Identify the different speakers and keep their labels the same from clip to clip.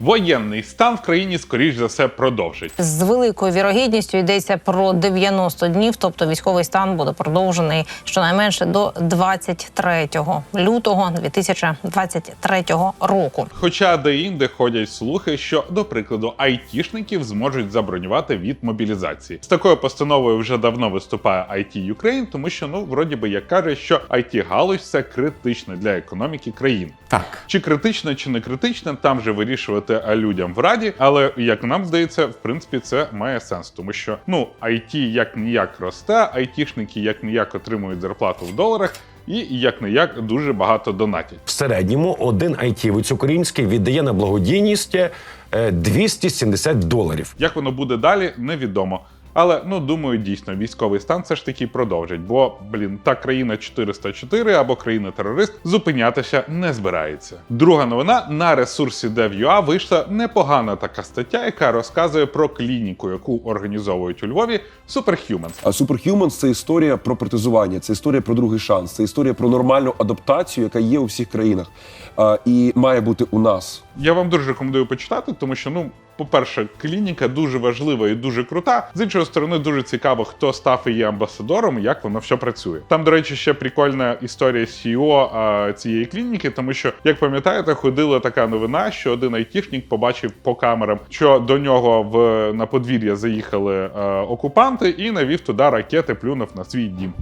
Speaker 1: Воєнний стан в країні, скоріш за все, продовжить.
Speaker 2: З великою вірогідністю йдеться про 90 днів, тобто військовий стан буде продовжений щонайменше до 23 лютого 2023 року.
Speaker 1: Хоча де-інде ходять слухи, що, до прикладу, айтішників зможуть забронювати від мобілізації. З такою постановою вже давно виступає IT Ukraine, тому що ну вроді би як каже, що it галузь це критично для економіки країн.
Speaker 3: Так.
Speaker 1: Чи критично, чи не критично, там же вирішувати а, людям в раді. Але як нам здається, в принципі, це має сенс, тому що ну IT як ніяк росте, айтішники як ніяк отримують зарплату в доларах. І як не як дуже багато донатів
Speaker 3: В середньому один айтівець український віддає на благодійність е, 270 доларів.
Speaker 1: Як воно буде далі, невідомо. Але ну думаю, дійсно військовий стан все ж таки продовжить, бо блін, та країна 404 або країна-терорист зупинятися не збирається. Друга новина на ресурсі Dev.ua вийшла непогана така стаття, яка розказує про клініку, яку організовують у Львові Superhumans.
Speaker 4: А Superhumans – це історія про протезування, це історія про другий шанс, це історія про нормальну адаптацію, яка є у всіх країнах а, і має бути у нас.
Speaker 1: Я вам дуже рекомендую почитати, тому що ну. По-перше, клініка дуже важлива і дуже крута. З іншої сторони, дуже цікаво, хто став її амбасадором, як воно все працює. Там, до речі, ще прикольна історія CEO а, цієї клініки, тому що, як пам'ятаєте, ходила така новина, що один айтішник побачив по камерам, що до нього в на подвір'я заїхали е, окупанти, і навів туди ракети, плюнув на свій дім.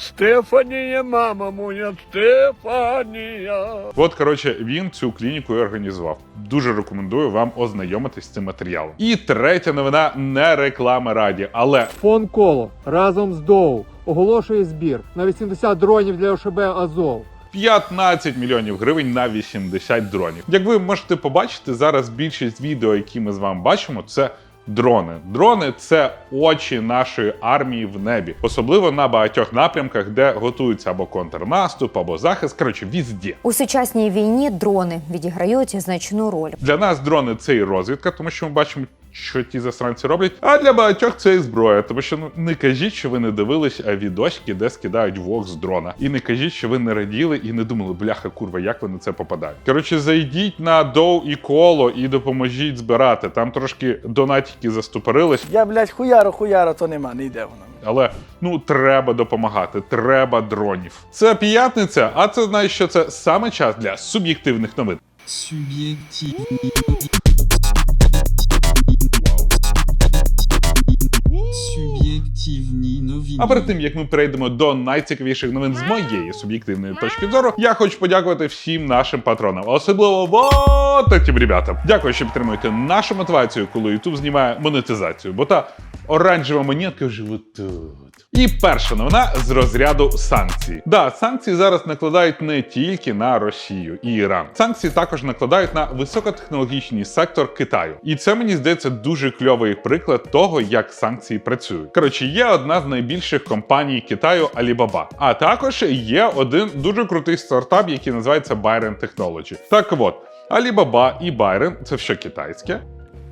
Speaker 5: Стефанія, мама моя, Стефанія.
Speaker 1: От, коротше, він цю клініку і організував. Дуже рекомендую вам ознайомитись з цим матеріалом. І третя новина не реклама раді, але
Speaker 6: Фон Коло разом з Доу оголошує збір на 80 дронів для ОШБ Азов.
Speaker 1: 15 мільйонів гривень на 80 дронів. Як ви можете побачити, зараз більшість відео, які ми з вами бачимо, це. Дрони. Дрони це очі нашої армії в небі, особливо на багатьох напрямках, де готується або контрнаступ, або захист. Коротше, візді.
Speaker 7: У сучасній війні дрони відіграють значну роль.
Speaker 1: Для нас дрони це і розвідка, тому що ми бачимо, що ті засранці роблять. А для багатьох це і зброя. Тому що ну не кажіть, що ви не дивились а, відосики, де скидають вог з дрона. І не кажіть, що ви не раділи і не думали, бляха, курва, як ви на це попадають. Коротше, зайдіть на доу і коло і допоможіть збирати. Там трошки донатики заступорились.
Speaker 5: Я, блядь, хуяро, хуяро, то нема, не йде воно.
Speaker 1: Але ну треба допомагати, треба дронів. Це п'ятниця, а це знаєш, що це саме час для суб'єктивних новин.
Speaker 8: Суб'єктивні. Суб'єктивні нові.
Speaker 1: А перед тим як ми перейдемо до найцікавіших новин з моєї суб'єктивної точки зору, я хочу подякувати всім нашим патронам, особливо вот таким ребятам. Дякую, що підтримуєте нашу мотивацію, коли YouTube знімає монетизацію, бо та оранжева монетка вже тут. І перша новина з розряду санкцій. Да, санкції зараз накладають не тільки на Росію і Іран. Санкції також накладають на високотехнологічний сектор Китаю. І це мені здається дуже кльовий приклад того, як санкції працюють. Коротше, є одна з найбільших компаній Китаю Alibaba. А також є один дуже крутий стартап, який називається Byron Technology. Так от. Alibaba і Byron – це все китайське.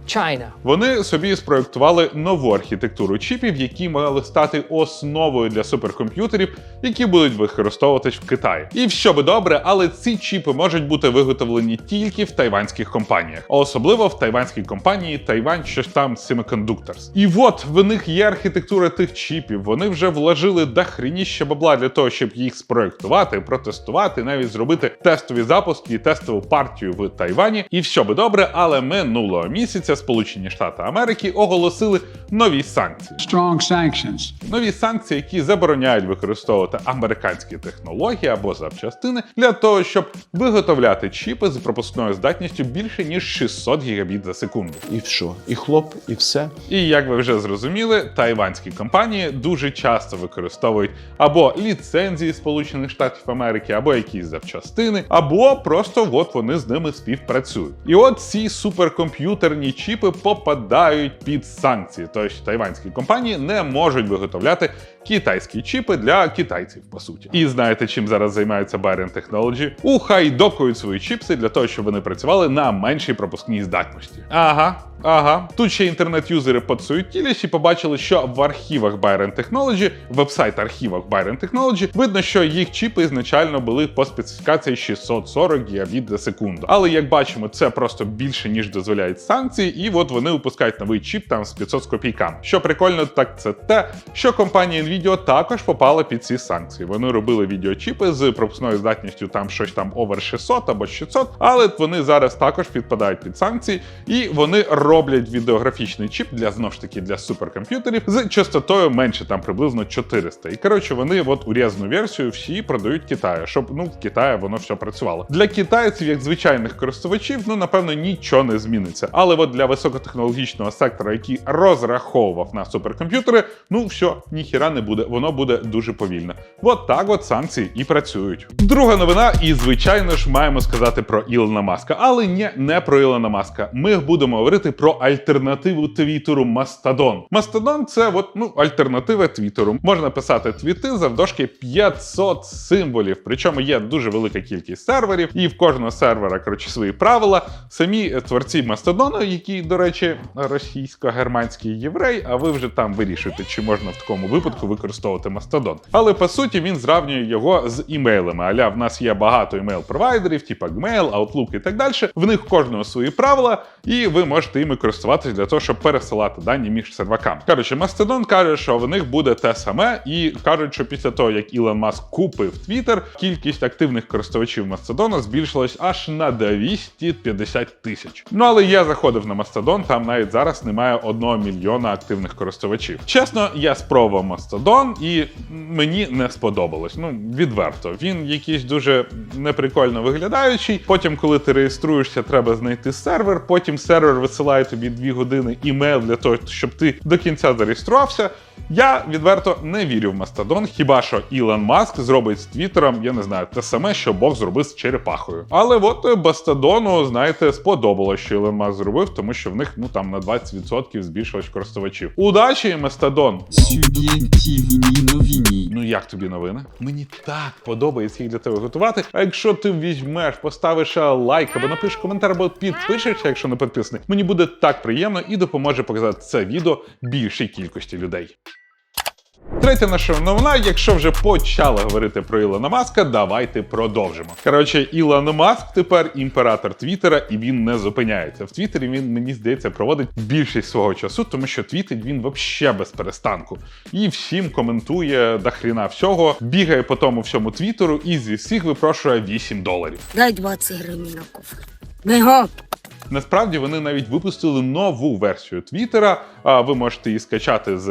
Speaker 6: China.
Speaker 1: Вони собі спроектували нову архітектуру чіпів, які мали стати основою для суперкомп'ютерів, які будуть використовуватись в Китаї. І що би добре, але ці чіпи можуть бути виготовлені тільки в тайванських компаніях, а особливо в тайванській компанії Taiwan щось там Semiconductors. І от в них є архітектура тих чіпів. Вони вже вложили дохреніще бабла для того, щоб їх спроектувати, протестувати, навіть зробити тестові запуски і тестову партію в Тайвані. І все би добре, але минулого місяця Сполучені Штати Америки оголосили нові санкції.
Speaker 8: Strong sanctions.
Speaker 1: Нові санкції, які забороняють використовувати американські технології або запчастини для того, щоб виготовляти чіпи з пропускною здатністю більше ніж 600 гігабіт за секунду.
Speaker 4: І що? І хлоп, і все.
Speaker 1: І як ви вже зрозуміли, тайванські компанії дуже часто використовують або ліцензії Сполучених Штатів Америки, або якісь запчастини, або просто от вони з ними співпрацюють. І от ці суперкомп'ютерні чіпи попадають під санкції, тож тайванські компанії не можуть виготовляти китайські чіпи для китайців, по суті. І знаєте, чим зараз займається Bayern Technology? Ухайдокують свої чіпси для того, щоб вони працювали на меншій пропускній здатності. Ага. Ага, тут ще інтернет-юзери подсуетілись і побачили, що в архівах Byron Technology, вебсайт архівах Byron Technology, видно, що їх чіпи ізначально були по специфікації 640 гігабіт за секунду. Але як бачимо, це просто більше ніж дозволяють санкції, і от вони випускають новий чіп там з 500 з копійками. Що прикольно, так це те, що компанія Nvidia також попала під ці санкції. Вони робили відеочіпи з пропускною здатністю там щось там over 600 або 600, але вони зараз також підпадають під санкції, і вони роблять відеографічний чіп для знову ж таки для суперкомп'ютерів з частотою менше там приблизно 400. І коротше, вони от урізану версію всі продають Китаю, щоб ну в Китаї воно все працювало. Для китайців, як звичайних користувачів, ну напевно нічого не зміниться. Але от для високотехнологічного сектора, який розраховував на суперкомп'ютери, ну все, ніхіра не буде, воно буде дуже повільно. От так от санкції і працюють. Друга новина, і звичайно ж маємо сказати про Ілона Маска, але ні, не про Ілона Маска. Ми будемо говорити про альтернативу Твіттеру Мастодон. Мастодон це от, ну, альтернатива Твіттеру. Можна писати твіти завдовжки 500 символів. Причому є дуже велика кількість серверів, і в кожного сервера коротше свої правила. Самі творці Мастодону, які, до речі, російсько-германський єврей, а ви вже там вирішуєте, чи можна в такому випадку використовувати Мастодон. Але по суті він зравнює його з імейлами. Аля, в нас є багато імейл-провайдерів, типу Gmail, Outlook і так далі. В них кожного свої правила, і ви можете іми користуватися для того, щоб пересилати дані між серваками. Коротше, Мастодон каже, що в них буде те саме, і кажуть, що після того, як Ілон Маск купив Twitter, кількість активних користувачів Мастодона збільшилась аж на 250 тисяч. Ну але я заходив на Мастодон, там навіть зараз немає одного мільйона активних користувачів. Чесно, я спробував Мастодон, і мені не сподобалось. Ну відверто, він якийсь дуже неприкольно виглядаючий. Потім, коли ти реєструєшся, треба знайти сервер. Потім сервер висилає тобі дві години імейл для того, щоб ти до кінця зареєструвався. Я відверто не вірю в Мастодон, хіба що Ілон Маск зробить з Твіттером, я не знаю, те саме, що Бог зробив з черепахою. Але от е, Мастодону, знаєте, сподобалось, що Ілон Маск зробив, тому що в них ну там на 20% збільшилось користувачів. Удачі, Мастодон!
Speaker 8: Суб'єктивні новини.
Speaker 1: Ну як тобі новини? Мені так подобається їх для тебе готувати. А якщо ти візьмеш, поставиш лайк або напишеш коментар, або підпишешся, якщо не підписаний, мені буде так приємно і допоможе показати це відео більшій кількості людей. Третя наша новина, якщо вже почали говорити про Ілона Маска, давайте продовжимо. Коротше, Ілон Маск тепер імператор Твіттера, і він не зупиняється. В Твіттері він, мені здається, проводить більшість свого часу, тому що твітить він вообще без перестанку. І всім коментує до хріна всього, бігає по тому всьому твіттеру і зі всіх випрошує 8 доларів.
Speaker 9: Дай 20 гривень на кофе. Бігом!
Speaker 1: Насправді вони навіть випустили нову версію Твіттера. Ви можете її скачати з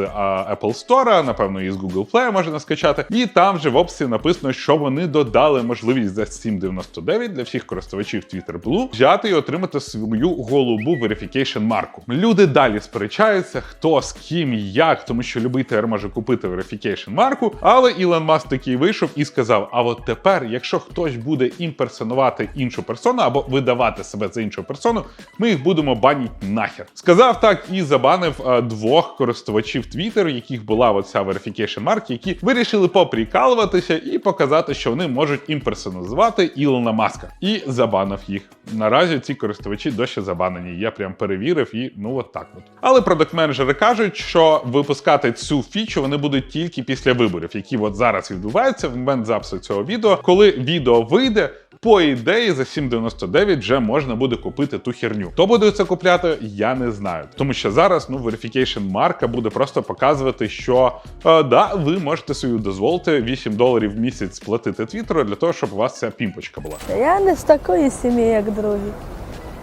Speaker 1: Apple Store, напевно, і з Google Play можна скачати. І там же в описі написано, що вони додали можливість за 7,99 для всіх користувачів Twitter Blue взяти і отримати свою голубу verification марку. Люди далі сперечаються, хто з ким як, тому що любий ТР може купити verification марку. Але Ілон Маск такий вийшов і сказав: А от тепер, якщо хтось буде імперсонувати іншу персону або видавати себе за іншу персону, ми їх будемо банити нахер. Сказав так і забанив двох користувачів Twitter, яких була оця verification марк, які вирішили поприкалуватися і показати, що вони можуть імперсонізувати Ілона Маска. І забанив їх. Наразі ці користувачі досі забанені. Я прям перевірив і ну от так от. Але продакт-менеджери кажуть, що випускати цю фічу вони будуть тільки після виборів, які от зараз відбуваються в момент запису цього відео. Коли відео вийде. По ідеї за 7,99 вже можна буде купити ту херню. Хто буде це купляти, я не знаю. Тому що зараз ну verification марка буде просто показувати, що е, да, ви можете собі дозволити 8 доларів в місяць сплатити твіттеру для того, щоб у вас ця пімпочка була.
Speaker 9: Я не з такої сім'ї, як другі.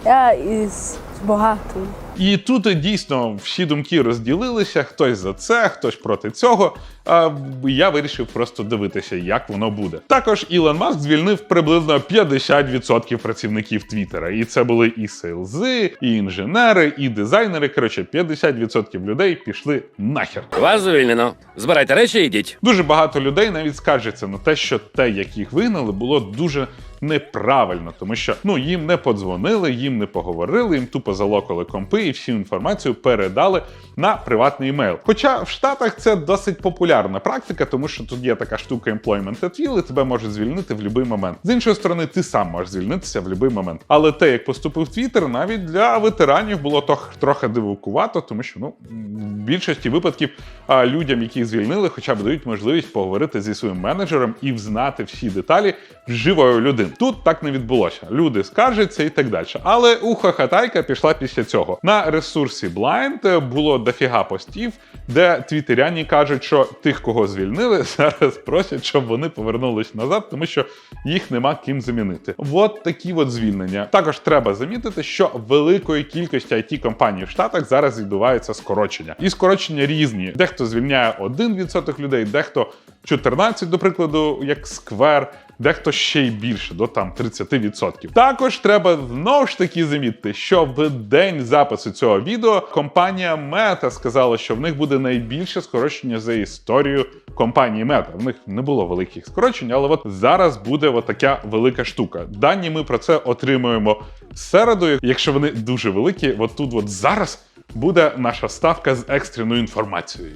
Speaker 9: Я із багатої.
Speaker 1: І тут дійсно всі думки розділилися: хтось за це, хтось проти цього. А я вирішив просто дивитися, як воно буде. Також Ілон Маск звільнив приблизно 50% працівників Твіттера. І це були і сейлзи, і інженери, і дизайнери. Коротше, 50% людей пішли нахер.
Speaker 10: Вас звільнено. Збирайте речі і йдіть.
Speaker 1: Дуже багато людей навіть скаржаться на те, що те, як їх вигнали, було дуже неправильно, тому що ну їм не подзвонили, їм не поговорили, їм тупо залокали компи і всю інформацію передали на приватний емейл. Хоча в Штатах це досить популярна практика, тому що тут є така штука employment at will, і тебе можуть звільнити в будь-який момент. З іншої сторони, ти сам можеш звільнитися в будь-який момент. Але те, як поступив Твіттер, навіть для ветеранів було трохи дивукувато, тому що ну в більшості випадків людям, яких звільнили, хоча б дають можливість поговорити зі своїм менеджером і взнати всі деталі живої людини. Тут так не відбулося. Люди скаржаться і так далі. Але ухахатайка пішла після цього. На ресурсі Blind було дофіга постів, де твітеряні кажуть, що тих, кого звільнили, зараз просять, щоб вони повернулись назад, тому що їх нема ким замінити. От такі от звільнення. Також треба замітити, що великої кількості it компаній в Штатах зараз відбувається скорочення. І скорочення різні. Дехто звільняє 1% людей, дехто 14, до прикладу, як Square, дехто ще й більше, до там 30%. Також треба знову ж таки замітити, що в день запису цього відео компанія Meta сказала, що в них буде найбільше скорочення за історію компанії Meta. В них не було великих скорочень, але от зараз буде от така велика штука. Дані ми про це отримуємо середу. Якщо вони дуже великі, от тут от зараз буде наша ставка з екстреною інформацією.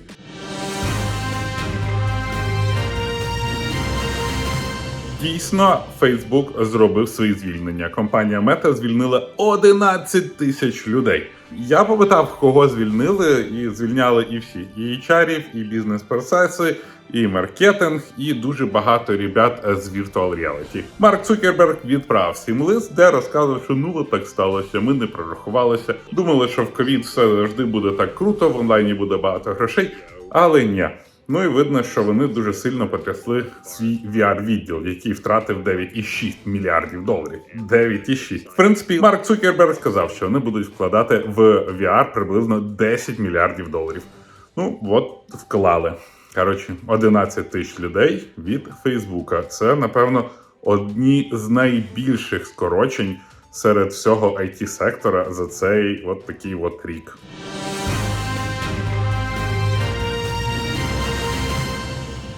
Speaker 1: Дійсно, Facebook зробив свої звільнення. Компанія Meta звільнила 11 тисяч людей. Я попитав, кого звільнили, і звільняли і всі: і HR-ів, і бізнес-процеси, і маркетинг, і дуже багато ребят з Virtual Reality. Марк Цукерберг відправ всім лист, де розказував, що ну так сталося. Ми не прорахувалися. Думали, що в ковід все завжди буде так круто, в онлайні буде багато грошей, але ні. Ну і видно, що вони дуже сильно потрясли свій VR-відділ, який втратив 9,6 мільярдів доларів. 9,6. В принципі, Марк Цукерберг сказав, що вони будуть вкладати в VR приблизно 10 мільярдів доларів. Ну, от вклали. Коротше, 11 тисяч людей від Фейсбука. Це, напевно, одні з найбільших скорочень серед всього it сектора за цей от такий от рік.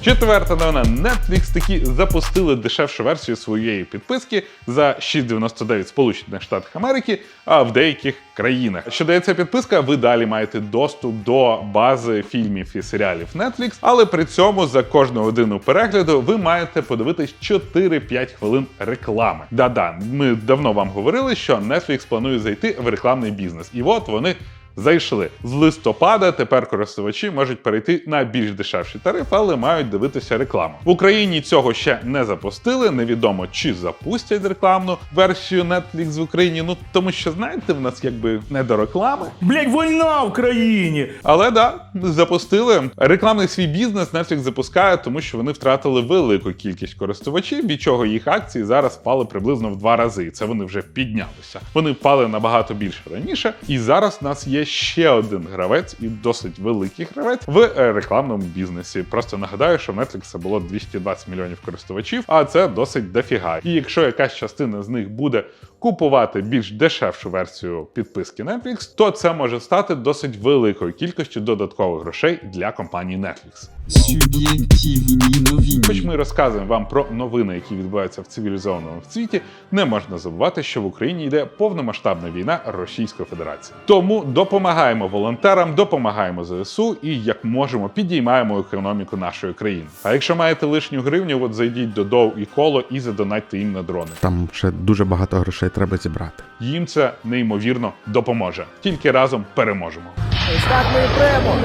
Speaker 1: Четверта новина. Netflix таки запустили дешевшу версію своєї підписки за 6,99 в Сполучених Штатах Америки, а в деяких країнах. Що дає ця підписка, ви далі маєте доступ до бази фільмів і серіалів Netflix, але при цьому за кожну годину перегляду ви маєте подивитись 4-5 хвилин реклами. Да-да, ми давно вам говорили, що Netflix планує зайти в рекламний бізнес, і от вони. Зайшли з листопада. Тепер користувачі можуть перейти на більш дешевший тариф, але мають дивитися рекламу. В Україні цього ще не запустили. Невідомо чи запустять рекламну версію Netflix в Україні. Ну тому що знаєте, в нас якби не до реклами.
Speaker 10: Блять, війна в країні!
Speaker 1: Але да, запустили рекламний свій бізнес. Netflix запускає, тому що вони втратили велику кількість користувачів, від чого їх акції зараз впали приблизно в два рази. І це вони вже піднялися. Вони впали набагато більше раніше, і зараз у нас є ще один гравець, і досить великий гравець в е, рекламному бізнесі. Просто нагадаю, що в Netflix було 220 мільйонів користувачів, а це досить дофіга. І якщо якась частина з них буде купувати більш дешевшу версію підписки Netflix, то це може стати досить великою кількістю додаткових грошей для компанії Netflix.
Speaker 8: Суб'єктивні новини.
Speaker 1: Хоч ми розказуємо вам про новини, які відбуваються в цивілізованому світі, не можна забувати, що в Україні йде повномасштабна війна Російської Федерації. Тому допомагаємо волонтерам, допомагаємо ЗСУ і як можемо підіймаємо економіку нашої країни. А якщо маєте лишню гривню, от зайдіть до Дов і коло і задонатьте їм на дрони.
Speaker 11: Там ще дуже багато грошей треба зібрати.
Speaker 1: Їм це неймовірно допоможе. Тільки разом переможемо.
Speaker 5: Ось так ми і премо.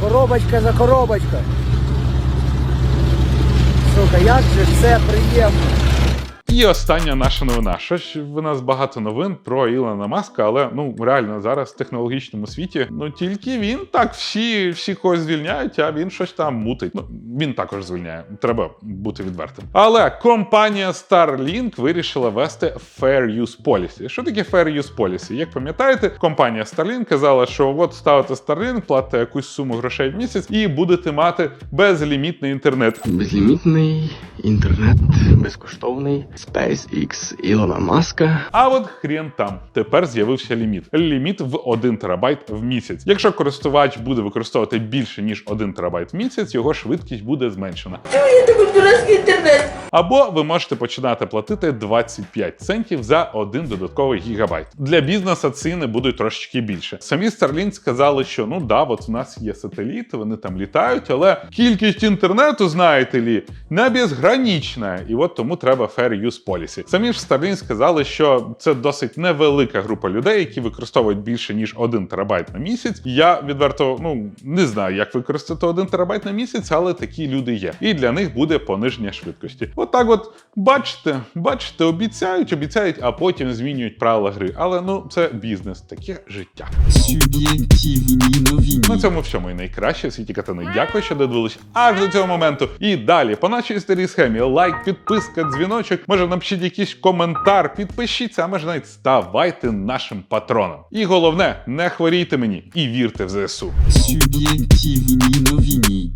Speaker 5: Коробочка за коробочкою. Сука, як же це приємно.
Speaker 1: І остання наша новина. Щось в нас багато новин про Ілона Маска, але ну реально зараз в технологічному світі ну тільки він так всі, всі когось звільняють, а він щось там мутить. Ну він також звільняє. Треба бути відвертим. Але компанія Starlink вирішила вести Fair Use Policy. Що таке Fair Use Policy? Як пам'ятаєте, компанія Starlink казала, що от ставите Starlink, платите якусь суму грошей в місяць і будете мати безлімітний інтернет.
Speaker 10: Безлімітний інтернет, безкоштовний.
Speaker 8: SpaceX Ілона Маска.
Speaker 1: А от хрен там тепер з'явився ліміт. Ліміт в 1 терабайт в місяць. Якщо користувач буде використовувати більше ніж 1 терабайт в місяць, його швидкість буде зменшена. Або ви можете починати платити 25 центів за один додатковий гігабайт. Для бізнесу ціни будуть трошечки більше. Самі Starlink сказали, що ну да, от в нас є сателіти, вони там літають, але кількість інтернету, знаєте лі, не безгранічна. І от тому треба fair use policy. Самі ж Starlink сказали, що це досить невелика група людей, які використовують більше ніж 1 терабайт на місяць. Я відверто ну не знаю, як використати 1 терабайт на місяць, але такі люди є. І для них буде пониження швидкості. Отак, от, бачите, бачите, обіцяють, обіцяють, а потім змінюють правила гри. Але ну це бізнес, таке життя.
Speaker 8: Суб'єктивні новини.
Speaker 1: На цьому все мої найкраще в світі катани. Дякую, що додивились аж до цього моменту. І далі, по нашій старій схемі, лайк, підписка, дзвіночок. Може, напишіть якийсь коментар, підпишіться, а може навіть ставайте нашим патроном. І головне, не хворійте мені і вірте в ЗСУ.
Speaker 8: Суб'єктивні новини.